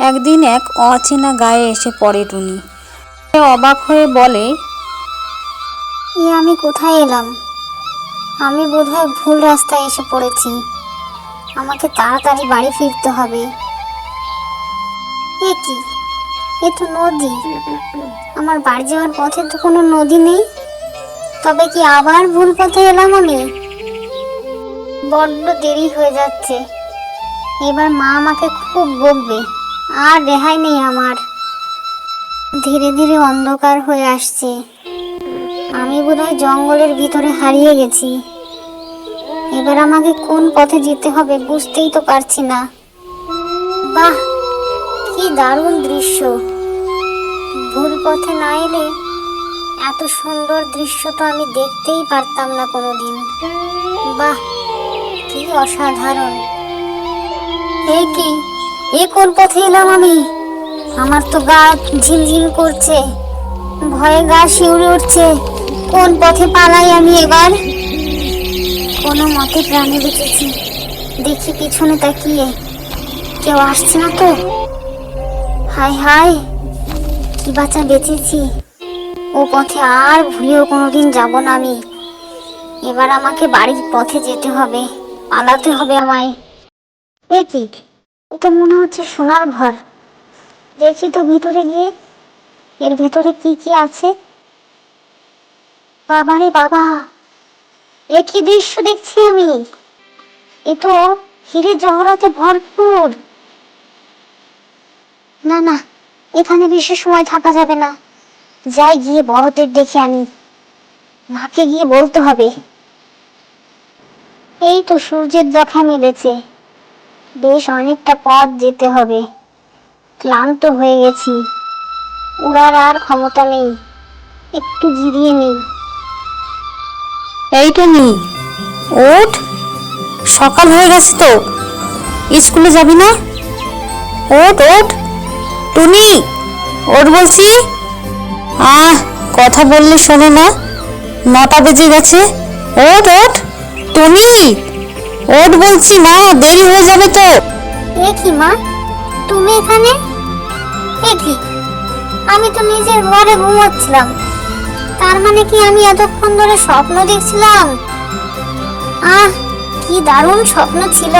একদিন এক অচেনা গায়ে এসে পড়ে টুনি। সে অবাক হয়ে বলে, এ আমি কোথায় এলাম? আমি বোধহয় ভুল রাস্তায় এসে পড়েছি। আমাকে তাড়াতাড়ি বাড়ি ফিরতে হবে। এ কি? এ তো নদী। আমার বাড়ি যাওয়ার পথে তো কোনো নদী নেই। তবে কি আবার ভুল পথে এলাম আমি? বড্ড দেরি হয়ে যাচ্ছে। এবার মা আমাকে খুব বকবে। আর রেহাই নেই আমার। ধীরে ধীরে অন্ধকার হয়ে আসছে। আমি বোধহয় জঙ্গলের ভিতরে হারিয়ে গেছি। এবার আমাকে কোন পথে যেতে হবে বুঝতেই তো পারছি না। বাহ, কি দারুণ দৃশ্য। ভুল পথে না এলে এত সুন্দর দৃশ্য তো আমি দেখতেই পারতাম না কোনোদিন। বাহ, কি অসাধারণ। এ কি? এ কোন পথে এলাম আমি? আমার তো গা ঝিমঝিম করছে, ভয়ে গা শিউরে উঠছে। কোন পথে পালাই আমি এবার? কোনো মতে প্রাণে বেঁচেছি। দেখি পিছনে তাকিয়ে। কেউ আসছে না তো? হাই হাই কি বাঁচা বেঁচেছি। ও পথে আর ভুলেও কোনোদিন যাব না আমি। এবার আমাকে বাড়ির পথে যেতে হবে, পালাতে হবে আমায়। এ কি? এটা মনে হচ্ছে সোনার ঘর। দেখি তো ভিতরে গিয়ে, এর ভেতরে কি কি আছে? বাবা রে বাবা, এ কি দৃশ্য দেখছি আমি? এ তো হিরে জহরাতে ভরপুর। না না, এখানে বেশি সময় থাকা যাবে না। যাই গিয়ে বড়দের দেখে আনি। মাকে গিয়ে বলতে হবে। এই তো সূর্যের দেখা মিলেছে। বেশ অনেকটা পথ যেতে হবে। ক্লান্ত হয়ে গেছি। উড়ার আর ক্ষমতা নেই। একটু জিরিয়ে নেই। এই টুনি ওঠ। সকাল হয়ে গেছে তো। স্কুলে যাবি না? ওঠ ওঠ। টুনি, ওঠ বলছি। আহ, কথা বললে শোনে না। নটা বেজে গেছে। ওঠ ওঠ। টুনি! ওঠ বলছি মা, দেরি হয়ে যাবে তো। দেখি মা? তুমি এখানে? কি? আমি তো নিজের ঘরে ঘুমাচ্ছিলাম। তার মানে কি আমি এতক্ষণ ধরে স্বপ্ন দেখছিলাম? আহ, কি দারুণ স্বপ্ন ছিল।